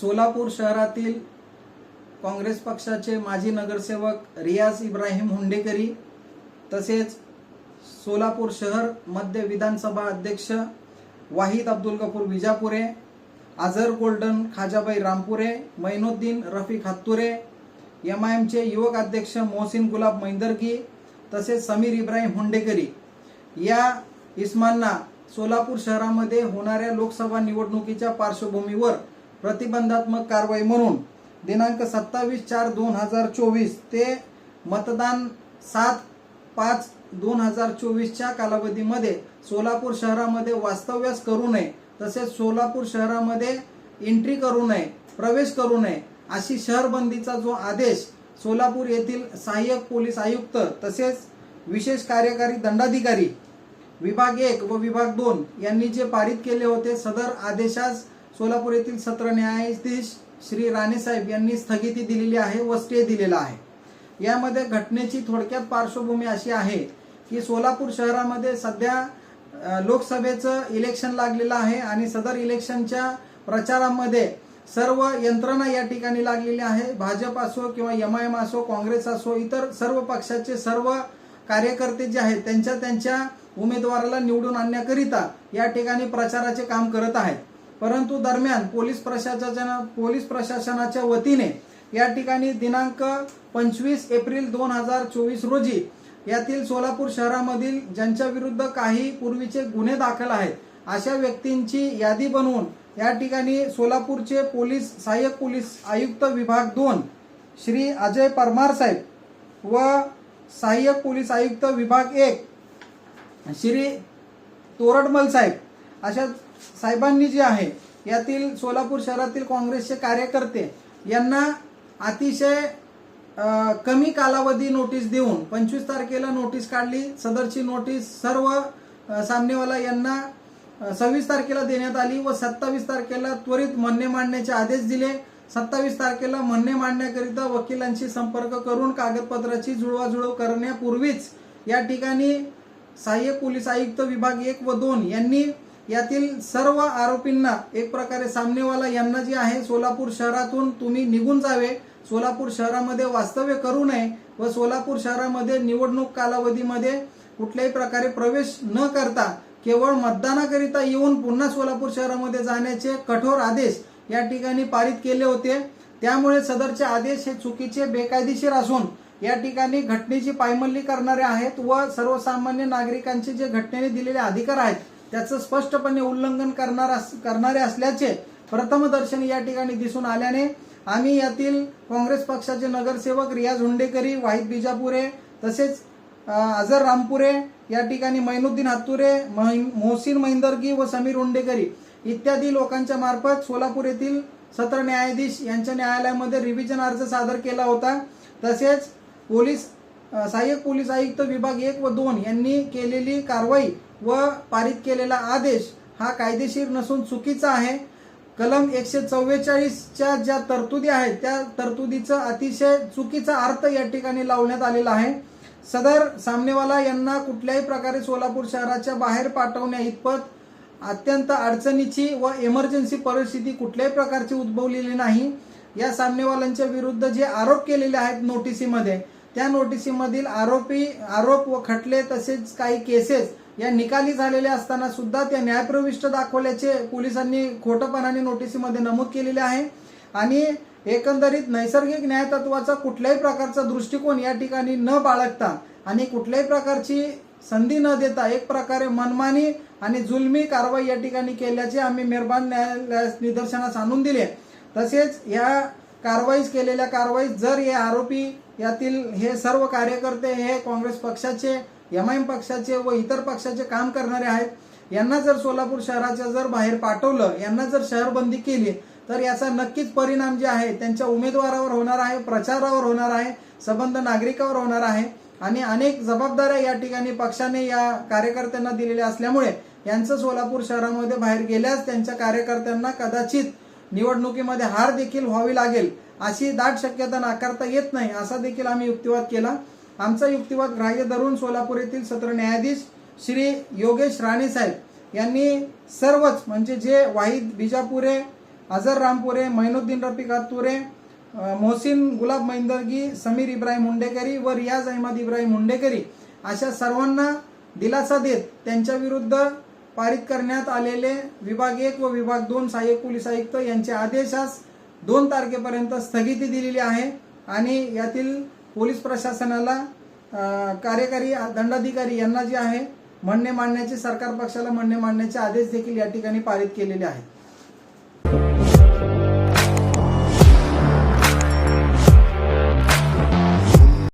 सोलापूर शहरातील काँग्रेस पक्षाचे माजी नगरसेवक रियाज इब्राहिम हुंडेकरी तसेच सोलापूर शहर मध्य विधानसभा अध्यक्ष Wahid Abdul Gafoor Vijapure Azhar golden Khajabai Rampure Mainuddin Rafi Hatture M I एमचे युवक अध्यक्ष मोहसिन गुलाब मैंदरकी तसेच समीर इब्राहिम हुंडेकरी या इस्मांना सोलापूर शहरामध्ये होणाऱ्या लोकसभा निवडणुकीच्या पार्श्वभूमीवर प्रतिबंधात्मक कारवाई म्हणून दिनांक सत्तावीस चार दोन हजार चोवीस ते मतदान सात पाच दोन हजार चोवीसच्या कालावधीमध्ये सोलापूर शहरामध्ये वास्तव्यास करू नये तसेच सोलापूर शहरामध्ये एंट्री करू नये प्रवेश करू नये अशी शहरबंदीचा जो आदेश सोलापूर येथील सहाय्यक पोलीस आयुक्त तसेच विशेष कार्यकारी दंडाधिकारी विभाग एक व विभाग दोन यांनी जे पारित केले होते सदर आदेशास सोलापूर येथील सत्र न्यायाधीश श्री राणेसाहेब यांनी स्थगिती दिलेली आहे व स्टे दिलेला आहे. यामध्ये घटनेची थोडक्यात पार्श्वभूमी अशी आहे की सोलापूर शहरामध्ये सध्या लोकसभेचं इलेक्शन लागलेलं आहे आणि सदर इलेक्शनच्या प्रचारामध्ये सर्व यंत्रणा या ठिकाणी लागलेली आहे. भाजप असो किंवा एम आय एम असो काँग्रेस असो इतर सर्व पक्षाचे सर्व कार्यकर्ते जे आहेत त्यांच्या त्यांच्या उमेदवाराला निवडून आणण्याकरिता या ठिकाणी प्रचाराचे काम करत आहेत. परंतु दरम्यान पोलीस प्रशासना पोलीस प्रशासनाच्या वतीने या ठिकाणी दिनांक पंचवीस एप्रिल दोन हजार चोवीस रोजी यातील सोलापूर शहरामधील ज्यांच्या विरुद्ध काही पूर्वीचे गुन्हे दाखल आहेत अशा व्यक्तींची यादी बनवून या ठिकाणी सोलापूरचे पोलीस सहाय्यक पोलीस आयुक्त विभाग दोन श्री अजय परमार साहेब व सहाय्यक पोलीस आयुक्त विभाग एक श्री तोरडमल साहेब अशा साहेबांनी जे आहे यातील सोलापूर शहरातील काँग्रेसचे कार्यकर्ते यांना अतिशय कमी कालावधी नोटीस देऊन पंचवीस तारखेला नोटीस काढली. सदरची नोटीस सर्व सामनेवाला यांना सव्वीस तारखेला देण्यात आली व सत्तावीस तारखेला त्वरित म्हणणे मांडण्याचे आदेश दिले. सत्तावीस तारखेला म्हणणे मांडण्याकरिता वकिलांशी संपर्क करून कागदपत्राची जुळवाजुळव करण्यापूर्वीच या ठिकाणी सहाय्यक पोलीस आयुक्त विभाग एक व दोन यांनी यातील सर्व आरोपींना एक प्रकारे सामनेवाला यांना जे आहे सोलापूर शहरातून तुम्ही निघून जावे. सोलापूर शहरामध्ये वास्तव्य करू नये व सोलापूर शहरामध्ये निवडणूक कालावधीमध्ये कुठल्याही प्रकारे प्रवेश न करता केवळ मतदानाकरिता येऊन पुन्हा सोलापूर शहरामध्ये जाण्याचे कठोर आदेश या ठिकाणी पारित केले होते. त्यामुळे सदरचे आदेश हे चुकीचे बेकायदेशीर असून या ठिकाणी घटनेची पायमल्ली करणारे आहेत व सर्वसामान्य नागरिकांचे जे घटनेने दिलेले अधिकार आहेत त्याचं स्पष्टपणे उल्लंघन करणार अस- करणारे असल्याचे प्रथमदर्शनी या ठिकाणी दिसून आल्याने आम्ही यातील काँग्रेस पक्षाचे नगरसेवक रियाज हुंडेकरी वाहिद बिजापुरे तसेच अ, अझर रामपुरे या ठिकाणी मैनुद्दीन हातुरे मोहसिन महिंदरगी व समीर हुंडेकरी इत्यादी लोकांच्या मार्फत सोलापूर येथील सत्र न्यायाधीश यांच्या न्यायालयामध्ये रिव्हिजन अर्ज सादर केला होता. तसेच पोलीस सहाय्यक पोलीस आयुक्त विभाग एक व दोन यांनी केलेली कारवाई व पारित केलेला आदेश हा कायदेशीर नसून चुकीचा आहे. कलम एकशे चव्वेचाळीसच्या ज्या तरतुदी आहेत त्या तरतुदीचं अतिशय चुकीचा अर्थ या ठिकाणी लावण्यात आलेला आहे. सदर सामनेवाला यांना कुठल्याही प्रकारे सोलापूर शहराच्या बाहेर पाठवण्या इतपत अत्यंत अडचणीची व इमर्जन्सी परिस्थिती कुठल्याही प्रकारची उद्भवलेली नाही. या सामनेवाल्यांच्या विरुद्ध जे आरोप केलेले आहेत नोटिसीमध्ये त्या नोटिसीमधील आरोपी आरोप व खटले तसेच काही केसेस या निकाली झालेल्या असताना सुद्धा त्या न्यायप्रविष्ट दाखवल्याचे पोलिसांनी खोटपणाने नोटिसीमध्ये नमूद केलेले आहे. आणि एकंदरीत नैसर्गिक न्यायतत्वाचा कुठल्याही प्रकारचा दृष्टिकोन या ठिकाणी न बाळगता आणि कुठल्याही प्रकारची संधी न देता एक प्रकारे मनमानी आणि जुलमी कारवाई या ठिकाणी केल्याचे आम्ही मेहरबान न्यायालयास निदर्शनास आणून दिले. तसेच या कारवाईस केलेल्या कारवाईत जर हे आरोपी यातील हे सर्व कार्यकर्ते हे काँग्रेस पक्षाचे एम आय एम पक्षाचे व इतर पक्षाचे काम करणारे आहेत. यांना जर सोलापूर शहराच्या जर बाहेर पाठवलं यांना जर शहरबंदी केली तर याचा नक्कीच परिणाम जे आहे त्यांच्या उमेदवारावर होणार आहे प्रचारावर होणार आहे संबंध नागरिकावर होणार आहे. आणि अनेक जबाबदाऱ्या या ठिकाणी पक्षाने या कार्यकर्त्यांना दिलेल्या असल्यामुळे यांचं सोलापूर शहरामध्ये बाहेर गेल्यास त्यांच्या कार्यकर्त्यांना कदाचित निवडणुकीमध्ये हार देखील व्हावी लागेल अशी दाट शक्यता नाकारता येत नाही असा देखील आम्ही युक्तिवाद केला. आमचा युक्तिवाद ग्राह्य धरून सोलापूर येथील सत्र न्यायाधीश श्री योगेश राणे साहेब यांनी सर्वच म्हणजे जे वाहिद बिजापुरे अझर रामपुरे मैनुद्दीन रफिक आतुरे मोहसिन गुलाब मैंदरगी समीर इब्राहिम हुंडेकरी व रियाज अहमद इब्राहिम हुंडेकरी अशा सर्वांना दिलासा देत त्यांच्या विरुद्ध पारित करण्यात आलेले विभाग एक व विभाग दोन सहाय्यक पोलीस आयुक्त यांचे आदेशास दोन तारखेपर्यंत स्थगिती दिलेली आहे. आणि यातील पोलीस प्रशासनाला कार्यकारी दंडाधिकारी यांना जे आहे म्हणणे मांडण्याचे सरकार पक्षाला म्हणणे मांडण्याचे आदेश देखील या ठिकाणी पारित केलेले आहेत.